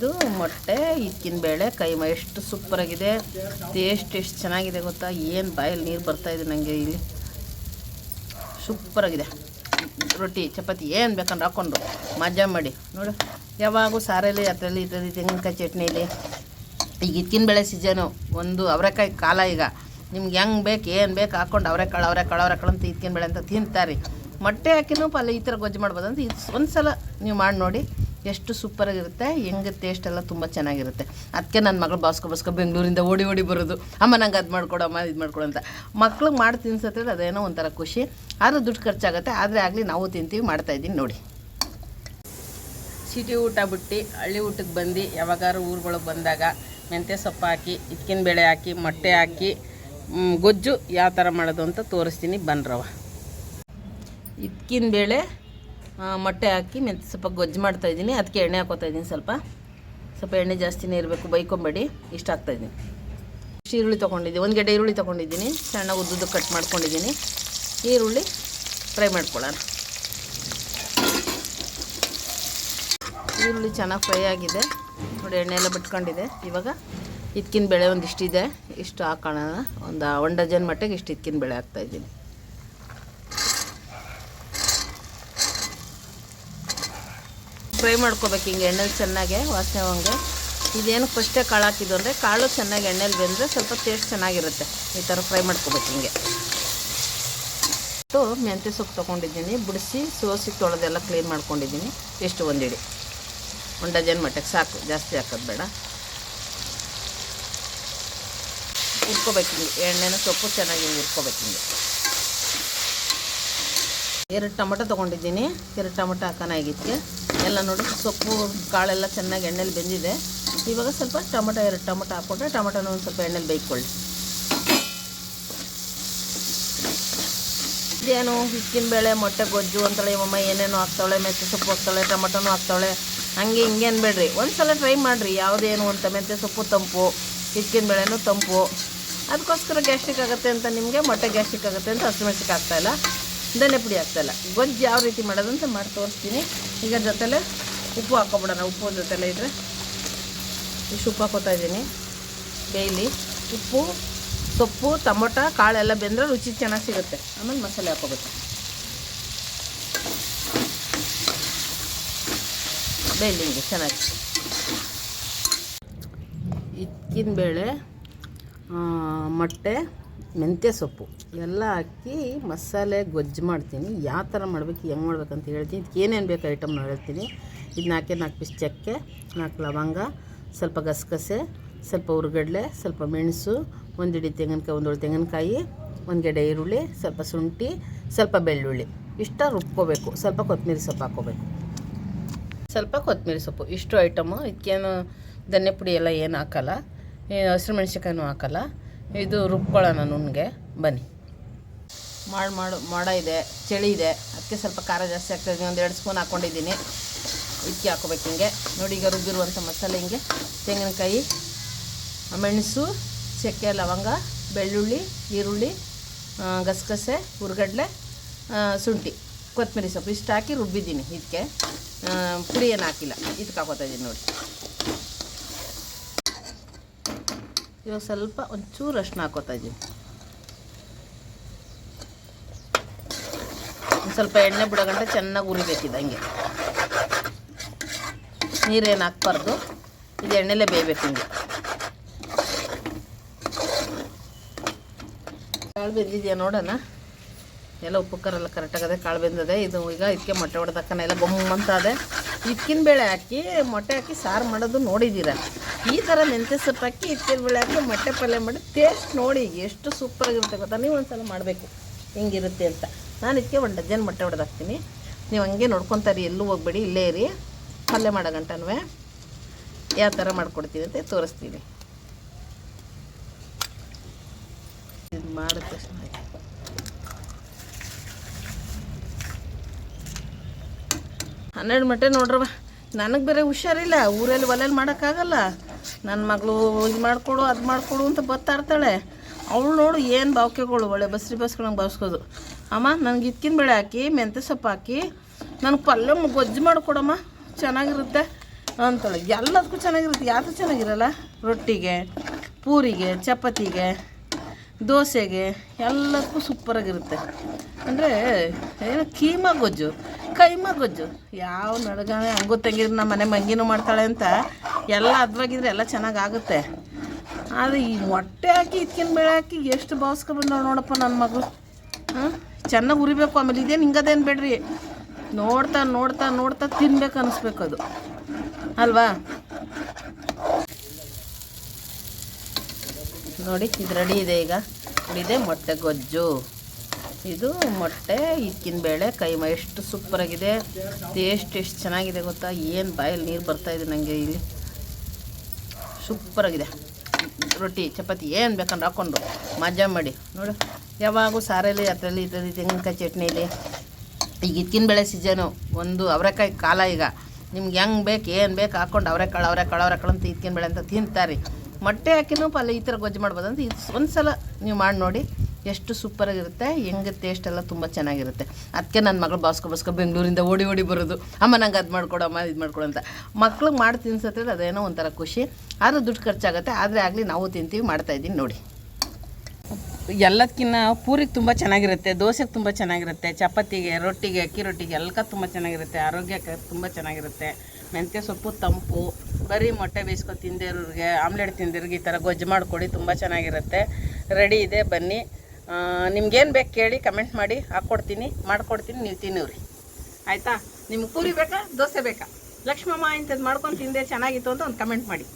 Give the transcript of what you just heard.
ಇದು ಮೊಟ್ಟೆ, ಇಕ್ಕಿನ ಬೇಳೆ ಕೈಮ ಎಷ್ಟು ಸೂಪರಾಗಿದೆ ಟೇಸ್ಟ್ ಎಷ್ಟು ಚೆನ್ನಾಗಿದೆ ಗೊತ್ತಾ? ಏನು ಬಾಯಲ್ಲಿ ನೀರು ಬರ್ತಾ ಇದೆ ನನಗೆ ಇಲ್ಲಿ. ಸೂಪರಾಗಿದೆ ರೊಟ್ಟಿ, ಚಪಾತಿ ಏನು ಬೇಕಂದ್ರೆ ಹಾಕ್ಕೊಂಡು ಮಜಾ ಮಾಡಿ. ನೋಡು, ಯಾವಾಗೂ ಸಾರಲ್ಲಿ, ಅದರಲ್ಲಿ, ಇದರಲ್ಲಿ, ತೆಂಗಿನಕಾಯಿ ಚಟ್ನಿಲಿ. ಈಗ ಇತ್ತಿನ ಬೇಳೆ ಸೀಸನು ಒಂದು ಅವರೆಕಾಯಿ ಕಾಲ ಈಗ. ನಿಮ್ಗೆ ಹೆಂಗೆ ಬೇಕು, ಏನು ಬೇಕು ಹಾಕ್ಕೊಂಡು ಅವರೆಕಾಳು ಅವರೆಕಾಳು ಅವರೆಕಾಳು ಅಂತ ಇದ್ಕಿನ ಬೇಳೆ ಅಂತ ತಿಂತಾರೆ. ಮೊಟ್ಟೆ ಹಾಕಿನೂ ಪಲ್ಯ ಈ ಥರ ಗೊಜ್ಜು ಮಾಡ್ಬೋದು ಅಂತ. ಇದು ಒಂದು ಸಲ ನೀವು ಮಾಡಿ ನೋಡಿ. ಎಷ್ಟು ಸೂಪರಾಗಿರುತ್ತೆ ಹೆಂಗೆ ಟೇಸ್ಟ್ ಎಲ್ಲ ತುಂಬ ಚೆನ್ನಾಗಿರುತ್ತೆ. ಅದಕ್ಕೆ ನನ್ನ ಮಗಳು ಬಾಸ್ಕೊ ಬಾಸ್ಕೊ ಬೆಂಗಳೂರಿಂದ ಓಡಿ ಓಡಿ ಬರೋದು. ಅಮ್ಮ ನಂಗೆ ಅದು ಮಾಡ್ಕೊಡಮ್ಮ ಇದು ಮಾಡ್ಕೊಡು ಅಂತ. ಮಕ್ಳಿಗೆ ಮಾಡಿ ತಿನ್ಸತ್ತಿದ್ರೆ ಅದೇನೋ ಒಂಥರ ಖುಷಿ. ಆದರೂ ದುಡ್ಡು ಖರ್ಚಾಗುತ್ತೆ ಆದರೆ ಆಗಲಿ ನಾವು ತಿಂತೀವಿ ಮಾಡ್ತಾಯಿದ್ದೀನಿ ನೋಡಿ. ಸಿಟಿ ಊಟ ಬಿಟ್ಟು ಹಳ್ಳಿ ಊಟಕ್ಕೆ ಬಂದು ಯಾವಾಗಾರು ಊರುಗಳಿಗೆ ಬಂದಾಗ ಮೆಂತ್ಯ ಸೊಪ್ಪು ಹಾಕಿ ಇದ್ಕಿನ ಬೇಳೆ ಹಾಕಿ ಮೊಟ್ಟೆ ಹಾಕಿ ಗೊಜ್ಜು ಯಾವ ಥರ ಮಾಡೋದು ಅಂತ ತೋರಿಸ್ತೀನಿ ಬನ್ರವ ಇದ್ಕಿನ ಬೇಳೆ ಮೊಟ್ಟೆ ಹಾಕಿ ಮೆಂತ್ಯ ಸ್ವಲ್ಪ ಗೊಜ್ಜು ಮಾಡ್ತಾಯಿದ್ದೀನಿ ಅದಕ್ಕೆ ಎಣ್ಣೆ ಹಾಕೋತಾ ಇದ್ದೀನಿ ಸ್ವಲ್ಪ. ಸ್ವಲ್ಪ ಎಣ್ಣೆ ಜಾಸ್ತಿನೇ ಇರಬೇಕು. ಬೈಕೊಂಬೇಡಿ. ಇಷ್ಟ ಹಾಕ್ತಾಯಿದ್ದೀನಿ ಇಷ್ಟು ಈರುಳ್ಳಿ ತೊಗೊಂಡಿದ್ದೀನಿ. ಒಂದು ಗಡ್ಡೆ ಈರುಳ್ಳಿ ತೊಗೊಂಡಿದ್ದೀನಿ. ಸಣ್ಣ ಉದ್ದುದ್ದು ಕಟ್ ಮಾಡ್ಕೊಂಡಿದ್ದೀನಿ. ಈರುಳ್ಳಿ ಫ್ರೈ ಮಾಡ್ಕೊಳ್ಳೋಣ. ಈರುಳ್ಳಿ ಚೆನ್ನಾಗಿ ಫ್ರೈ ಆಗಿದೆ. ನೋಡಿ, ಎಣ್ಣೆ ಎಲ್ಲ ಬಿಟ್ಕೊಂಡಿದೆ. ಇವಾಗ ಇದ್ಕಿನ ಬೇಳೆ ಒಂದಿಷ್ಟಿದೆ. ಇಷ್ಟು ಹಾಕೋಣ. ಒಂದು ಒಂದು ಡಜನ್ ಮಟ್ಟಿಗೆ ಇಷ್ಟು ಇದ್ಕಿನ ಬೆಳೆ ಹಾಕ್ತಾಯಿದ್ದೀನಿ ಫ್ರೈ ಮಾಡ್ಕೋಬೇಕು ಹಿಂಗೆ ಎಣ್ಣೆಲಿ ಚೆನ್ನಾಗೆ, ವಾಸನೆ ಹಂಗೆ. ಇದೇನು ಫಸ್ಟೇ ಕಾಳು ಹಾಕಿದ್ದು ಅಂದರೆ ಕಾಳು ಚೆನ್ನಾಗಿ ಎಣ್ಣೆಲಿ ಬೆಂದರೆ ಸ್ವಲ್ಪ ಟೇಸ್ಟ್ ಚೆನ್ನಾಗಿರುತ್ತೆ. ಈ ಥರ ಫ್ರೈ ಮಾಡ್ಕೋಬೇಕು ಹಿಂಗೆ. ಸೊ ಮೆಂತ್ಯ ಸೊಪ್ಪು ತೊಗೊಂಡಿದ್ದೀನಿ, ಬಿಡಿಸಿ ಸೋಸಿ ತೊಳೆದೆಲ್ಲ ಕ್ಲೀನ್ ಮಾಡ್ಕೊಂಡಿದ್ದೀನಿ. ಎಷ್ಟು ಒಂದಿಡಿ? ಒಂದು ಡಜನ್ ಮಟ್ಟಕ್ಕೆ ಸಾಕು, ಜಾಸ್ತಿ ಹಾಕೋದು ಬೇಡ. ಇಟ್ಕೋಬೇಕು ಹಿಂಗೆ, ಎಣ್ಣೆನ ಸೊಪ್ಪು ಚೆನ್ನಾಗಿ ಹಿಂಗೆ ಇಟ್ಕೋಬೇಕು ಹಿಂಗೆ. ಎರಡು ಟೊಮಟೊ ತೊಗೊಂಡಿದ್ದೀನಿ. ಎರಡು ಟೊಮಟೊ ಹಾಕೋಣ ಎಲ್ಲ ನೋಡಿ ಸೊಪ್ಪು, ಕಾಳೆಲ್ಲ ಚೆನ್ನಾಗಿ ಎಣ್ಣೆಲಿ ಬೆಂದಿದೆ. ಇವಾಗ ಸ್ವಲ್ಪ ಟೊಮಟೊ, ಎರಡು ಟೊಮಟೊ ಹಾಕ್ಕೊಂಡ್ರೆ ಟೊಮಟೊನ ಒಂದು ಸ್ವಲ್ಪ ಎಣ್ಣೆಲಿ ಬೇಯ್ಕೊಳ್ಳಿ ಇದೇನು ಹಿಕ್ಕಿನ ಬೇಳೆ, ಮೊಟ್ಟೆ, ಗೊಜ್ಜು ಅಂತೇಳಿ ಇವಮ್ಮ ಏನೇನು ಹಾಕ್ತಾಳೆ, ಮೆಂತ್ಯ ಸೊಪ್ಪು ಹಾಕ್ತಾಳೆ, ಟೊಮಟೊನೂ ಹಾಕ್ತಾಳೆ. ಹಂಗೆ ಹಿಂಗೆ ಅನ್ಬೇಡ್ರಿ. ಒಂದು ಸಲ ಟ್ರೈ ಮಾಡಿರಿ. ಯಾವುದೇನು ಅಂತ, ಮೆಂತ್ಯ ಸೊಪ್ಪು ತಂಪು ಹಿಕ್ಕಿನ ಬೇಳೆನೂ ತಂಪು. ಅದಕ್ಕೋಸ್ಕರ ಗ್ಯಾಸ್ಟ್ರಿಕ್ ಆಗುತ್ತೆ ಅಂತ ನಿಮಗೆ, ಮೊಟ್ಟೆ ಗ್ಯಾಸ್ಟ್ರಿಕ್ ಆಗುತ್ತೆ ಅಂತ ಹಸಿಮೆಣ್ಸಿಗೆ ಆಗ್ತಾಯಿಲ್ಲ ಧನ್ಯ ಪುಡಿ ಹಾಕ್ತಲ್ಲ ಗೊಜ್ಜು ಯಾವ ರೀತಿ ಮಾಡೋದು ಅಂತ ಮಾಡಿ ತೋರಿಸ್ತೀನಿ. ಈಗ ಜೊತೆಲೆ ಉಪ್ಪು ಹಾಕ್ಕೊಬಿಡೋಣ ಉಪ್ಪು ಜೊತೆಲೆ ಇದ್ರೆ ಇಷ್ಟು ಉಪ್ಪು ಹಾಕೋತಾ ಇದ್ದೀನಿ. ಡೈಲಿ ಉಪ್ಪು, ಸೊಪ್ಪು, ಟೊಮೊಟೊ ಕಾಳೆಲ್ಲ ಬೆಂದರೆ ರುಚಿ ಚೆನ್ನಾಗಿ ಸಿಗುತ್ತೆ. ಆಮೇಲೆ ಮಸಾಲೆ ಹಾಕೋಬೇಕು. ಬೇಲಿಂಗೆ ಚೆನ್ನಾಗಿ. ಇದ್ಕಿನ ಬೇಳೆ ಮೊಟ್ಟೆ ಮೆಂತ್ಯ ಸೊಪ್ಪು ಎಲ್ಲ ಹಾಕಿ ಮಸಾಲೆ ಗೊಜ್ಜು ಮಾಡ್ತೀನಿ. ಯಾವ ಥರ ಮಾಡಬೇಕು, ಹೆಂಗೆ ಮಾಡ್ಬೇಕಂತ ಹೇಳ್ತೀನಿ. ಇದಕ್ಕೆ ಏನೇನು ಬೇಕು ಐಟಮ್ ಹೇಳ್ತೀನಿ. ಇದು ನಾಲ್ಕೇ, ನಾಲ್ಕು ಪೀಸ್ ಚಕ್ಕೆ, ನಾಲ್ಕು ಲವಂಗ, ಸ್ವಲ್ಪ ಗಸಗಸೆ, ಸ್ವಲ್ಪ ಹುರುಗಡ್ಲೆ ಸ್ವಲ್ಪ ಮೆಣಸು, ಒಂದು ಹಿಡಿ ತೆಂಗಿನಕಾಯಿ, ಒಂದು ತೆಂಗಿನಕಾಯಿ, ಒಂದು ಗಡೆ ಈರುಳ್ಳಿ, ಸ್ವಲ್ಪ ಶುಂಠಿ, ಸ್ವಲ್ಪ ಬೆಳ್ಳುಳ್ಳಿ. ಇಷ್ಟ ರುಬ್ಕೋಬೇಕು. ಸ್ವಲ್ಪ ಕೊತ್ತಂಬರಿ ಸೊಪ್ಪು ಹಾಕ್ಕೋಬೇಕು. ಸ್ವಲ್ಪ ಕೊತ್ತಂಬರಿ ಸೊಪ್ಪು. ಇಷ್ಟು ಐಟಮು. ಇದಕ್ಕೇನು ಧನ್ಯ ಪುಡಿ ಎಲ್ಲ ಏನು ಹಾಕಲ್ಲ. ಹಸಿರು ಮೆಣಸಿನ್ಕಾಯಿನೂ ಹಾಕಲ್ಲ. ಇದು ರುಬ್ಕೊಳ್ಳೋಣ ನುಣ್ಣಗೆ ಬನ್ನಿ. ಮಾಡಿ ಮಾಡು, ಮಾಡ ಇದೆ, ಚಳಿ ಇದೆ. ಅದಕ್ಕೆ ಸ್ವಲ್ಪ ಖಾರ ಜಾಸ್ತಿ ಆಗ್ತಾಯಿದ್ದೀನಿ ಒಂದು ಎರಡು ಸ್ಪೂನ್ ಹಾಕ್ಕೊಂಡಿದ್ದೀನಿ ಇಕ್ಕಿ ಹಾಕೋಬೇಕು ಹಿಂಗೆ. ನೋಡಿ ಈಗ ರುಬ್ಬಿರುವಂಥ ಮಸಾಲೆ ಹಿಂಗೆ. ತೆಂಗಿನಕಾಯಿ, ಮೆಣಸು, ಚಕ್ಕೆ, ಲವಂಗ, ಬೆಳ್ಳುಳ್ಳಿ, ಈರುಳ್ಳಿ ಗಸಗಸೆ, ಹುರ್ಗಡ್ಲೆ ಶುಂಠಿ, ಕೊತ್ತಂಬರಿ ಸೊಪ್ಪು. ಇಷ್ಟು ಹಾಕಿ ರುಬ್ಬಿದ್ದೀನಿ. ಇದಕ್ಕೆ ಪುಡಿ ಏನು ಹಾಕಿಲ್ಲ. ಇದಕ್ಕೆ ಹಾಕೋತಾ ಇದ್ದೀನಿ ನೋಡಿ. ಇವಾಗ ಸ್ವಲ್ಪ ಒಂಚೂರು ಅರ್ಶಿನ ಹಾಕೋತಾ ಇದ್ದೀನಿ. ಒಂದು ಸ್ವಲ್ಪ ಎಣ್ಣೆ ಬಿಡೋ ಚೆನ್ನಾಗಿ ಉರಿಬೇಕಿದೆ ಹಂಗೆ. ನೀರೇನು ಹಾಕ್ಬಾರ್ದು. ಇದು ಎಣ್ಣೆಲೇ ಬೇಯಬೇಕು ಹಿಂಗೆ. ಕಾಳು ಬೆಂದಿದೆಯಾ ನೋಡೋಣ. ಎಲ್ಲ ಉಪ್ಪು ಕರೆಲ್ಲ ಕರೆಕ್ಟಾಗದೆ ಕಾಳು ಬೆಂದದೆ. ಇದು ಈಗ ಇದಕ್ಕೆ ಮೊಟ್ಟೆ ಹೊಡೆದಕ್ಕನ ಎಲ್ಲ ಗೊಮ್ಮಂತ ಅದೆ. ಇದ್ಕಿನ ಬೇಳೆ ಹಾಕಿ, ಮೊಟ್ಟೆ ಹಾಕಿ ಸಾರು ಮಾಡೋದು ನೋಡಿದ್ದೀರ? ಈ ಥರ ಮೆಂತ್ಯ ಸೊಪ್ಪು ಹಾಕಿ ಬೇಳೆ ಮೊಟ್ಟೆ ಪಲ್ಯ ಮಾಡಿ ಟೇಸ್ಟ್ ನೋಡಿ ಎಷ್ಟು ಸೂಪರಾಗಿರುತ್ತೆ ಗೊತ್ತಾ? ನೀವು ಒಂದ್ಸಲ ಮಾಡಬೇಕು. ಹಿಂಗಿರುತ್ತೆ ಅಂತ. ನಾನು ಇದಕ್ಕೆ ಒಂದು ಡಜನ್ ಮೊಟ್ಟೆ ಹೊಡೆದಾಕ್ತೀನಿ. ನೀವು ಹಂಗೆ ನೋಡ್ಕೊತಾರಿ ಎಲ್ಲೂ ಹೋಗ್ಬೇಡಿ. ಇಲ್ಲೇ ಇರಿ. ಪಲ್ಯ ಮಾಡೋ ಗಂಟನೂ ಯಾವ ಥರ ಮಾಡ್ಕೊಡ್ತೀನಿ ಅಂತ ತೋರಿಸ್ತೀನಿ. ಇದು ಮಾಡಿದ ತಕ್ಷಣ. ಹನ್ನೆರಡು ಮೊಟ್ಟೆ ನೋಡ್ರವ ನನಗೆ ಬೇರೆ ಹುಷಾರಿಲ್ಲ. ಊರಲ್ಲಿ ಒಲೆಯಲ್ಲಿ ಮಾಡೋಕ್ಕಾಗಲ್ಲ. ನನ್ನ ಮಗಳು ಇದು ಮಾಡಿಕೊಡು, ಅದು ಮಾಡಿಕೊಡು ಅಂತ ಬತ್ತಾ ಇರ್ತಾಳೆ ಅವಳು ನೋಡು ಏನು ಬಾವಕೆಗಳು, ಒಳ್ಳೆ ಬಸ್ರಿ ಬಸ್ಕೊಳಂಗೆ ಬಾವಿಸ್ಕೋದು. ಅಮ್ಮ, ನನಗೆ ಇದ್ಕಿನ ಬೇಳೆ ಹಾಕಿ, ಮೆಂತ್ಯ ಸೊಪ್ಪು ಹಾಕಿ, ನನಗೆ ಪಲ್ಯ ಗೊಜ್ಜು ಮಾಡಿಕೊಡಮ್ಮ, ಚೆನ್ನಾಗಿರುತ್ತೆ ಅಂತಾಳೆ. ಎಲ್ಲದಕ್ಕೂ ಚೆನ್ನಾಗಿರುತ್ತೆ ಯಾವುದು ಚೆನ್ನಾಗಿರಲ್ಲ? ರೊಟ್ಟಿಗೆ, ಪೂರಿಗೆ, ಚಪಾತಿಗೆ. ದೋಸೆಗೆ ಎಲ್ಲದಕ್ಕೂ ಸೂಪರಾಗಿರುತ್ತೆ ಅಂದರೆ, ಏನು ಕೀಮ ಗೊಜ್ಜು, ಕೈಮಾ ಗೊಜ್ಜು. ಯಾವ ನಡ್ಗಾನೆ ಹಂಗು ತೆಗಿದ್ರೆ ನಮ್ಮ ಮನೆ ಮಂಗಿನೂ ಮಾಡ್ತಾಳೆ ಅಂತ ಎಲ್ಲ ಅದ್ವಾಗಿದ್ರೆ ಎಲ್ಲ ಚೆನ್ನಾಗಿ ಆಗುತ್ತೆ ಆದರೆ ಈ ಮೊಟ್ಟೆ ಹಾಕಿ, ಇದ್ಕಿನ ಬೇಳೆ ಹಾಕಿ ಎಷ್ಟು ಬಂದವಳು ನೋಡಪ್ಪ ನನ್ನ ಮಗು ಹಾಂ? ಚೆನ್ನಾಗಿ ಉರಿಬೇಕು ಆಮೇಲೆ ಇದೇನು ಹಿಂಗದೇನು ಬೇಡ್ರಿ. ನೋಡ್ತಾ ನೋಡ್ತಾ ನೋಡ್ತಾ ತಿನ್ಬೇಕು ಅನ್ನಿಸ್ಬೇಕು ಅದು. ಅಲ್ವಾ? ನೋಡಿ, ಇದು ರೆಡಿ ಇದೆ ಈಗ. ಇದೆ ಮೊಟ್ಟೆ ಗೊಜ್ಜು. ಇದು ಮೊಟ್ಟೆ, ಇಕ್ಕಿನ ಬೇಳೆ ಕೈಮ ಎಷ್ಟು ಸೂಪರಾಗಿದೆ ಟೇಸ್ಟ್ ಎಷ್ಟು ಚೆನ್ನಾಗಿದೆ ಗೊತ್ತಾ? ಏನು ಬಾಯಲ್ಲಿ ನೀರು ಬರ್ತಾ ಇದೆ ನನಗೆ ಇಲ್ಲಿ. ಸೂಪರಾಗಿದೆ ರೊಟ್ಟಿ, ಚಪಾತಿ ಏನು ಬೇಕಂದ್ರೆ ಹಾಕ್ಕೊಂಡು ಮಜಾ ಮಾಡಿ. ನೋಡು, ಯಾವಾಗೂ ಸಾರಲ್ಲಿ, ಅದರಲ್ಲಿ, ಇದರಲ್ಲಿ, ತೆಂಗಿನಕಾಯಿ ಚಟ್ನಿಲಿ. ಈಗ ಇದ್ಕಿನ ಬೆಳೆ ಸೀಸನು ಒಂದು ಅವರೆಕಾಯಿ ಕಾಲ ಈಗ. ನಿಮ್ಗೆ ಹೆಂಗೆ ಬೇಕು, ಏನು ಬೇಕು ಹಾಕ್ಕೊಂಡು ಅವರೆಕಾಳು ಅವರೆಕಾಳು ಅವರೆಕಾಳು ಅಂತ ಇದ್ಕಿನ ಬೆಳೆ ಅಂತ ತಿಂತಾರೆ. ಮೊಟ್ಟೆ ಹಾಕಿನೂ ಪಲ್ಯ ಈ ಥರ ಗೊಜ್ಜು ಮಾಡ್ಬೋದು ಅಂತ ಇದು ಒಂದು ಸಲ ನೀವು ಮಾಡಿ ನೋಡಿ ಎಷ್ಟು ಸೂಪರಾಗಿರುತ್ತೆ ಹೆಂಗೆ ಟೇಸ್ಟ್ ಎಲ್ಲ ತುಂಬ ಚೆನ್ನಾಗಿರುತ್ತೆ. ಅದಕ್ಕೆ ನನ್ನ ಮಗಳು ಬಾಸ್ಕೊ ಬಾಸ್ಕೊ ಬೆಂಗಳೂರಿಂದ ಓಡಿ ಓಡಿ ಬರೋದು. ಅಮ್ಮ, ನಂಗೆ ಅದು ಮಾಡ್ಕೊಡಮ್ಮ ಇದು ಮಾಡ್ಕೊಡು ಅಂತ. ಮಕ್ಳಿಗೆ ಮಾಡಿ ತಿನ್ಸತ್ತಿದ್ರೆ ಅದೇನೋ ಒಂಥರ ಖುಷಿ. ಆದರೂ ದುಡ್ಡು ಖರ್ಚಾಗುತ್ತೆ, ಆದರೆ ಆಗಲಿ ನಾವು ತಿಂತೀವಿ ಮಾಡ್ತಾಯಿದ್ದೀನಿ ನೋಡಿ. ಎಲ್ಲದಕ್ಕಿಂತ ಪೂರಿಗೆ ತುಂಬ ಚೆನ್ನಾಗಿರುತ್ತೆ ದೋಸೆಗೆ ತುಂಬ ಚೆನ್ನಾಗಿರುತ್ತೆ, ಚಪಾತಿಗೆ, ರೊಟ್ಟಿಗೆ, ಅಕ್ಕಿ ರೊಟ್ಟಿಗೆ ಎಲ್ಲಕ್ಕ ತುಂಬ ಚೆನ್ನಾಗಿರುತ್ತೆ, ಆರೋಗ್ಯಕ್ಕೆ ತುಂಬ ಚೆನ್ನಾಗಿರುತ್ತೆ. ಮೆಂತ್ಯ ಸೊಪ್ಪು, ತಂಪು. ಬರೀ ಮೊಟ್ಟೆ ಬೇಯಿಸ್ಕೊ ತಿಂದಿರೋರಿಗೆ, ಆಮ್ಲೆಟ್ ತಿಂದಿರೋರಿಗೆ ಈ ಥರ ಗೊಜ್ಜು ಮಾಡಿಕೊಡಿ ತುಂಬ ಚೆನ್ನಾಗಿರುತ್ತೆ. ರೆಡಿ ಇದೆ, ಬನ್ನಿ. ನಿಮ್ಗೇನು ಬೇಕು ಕೇಳಿ, ಕಮೆಂಟ್ ಮಾಡಿ ಹಾಕ್ಕೊಡ್ತೀನಿ ಮಾಡ್ಕೊಡ್ತೀನಿ, ನೀವು ತಿನ್ನೋರಿ. ಆಯಿತಾ? ನಿಮ್ಗೆ ಪೂರಿ ಬೇಕಾ, ದೋಸೆ ಬೇಕಾ? ಲಕ್ಷ್ಮಮ್ಮ ಇಂಥದ್ದು ಮಾಡ್ಕೊಂಡು ತಿಂದೆ ಚೆನ್ನಾಗಿತ್ತು ಅಂತ ಒಂದು ಕಮೆಂಟ್ ಮಾಡಿ.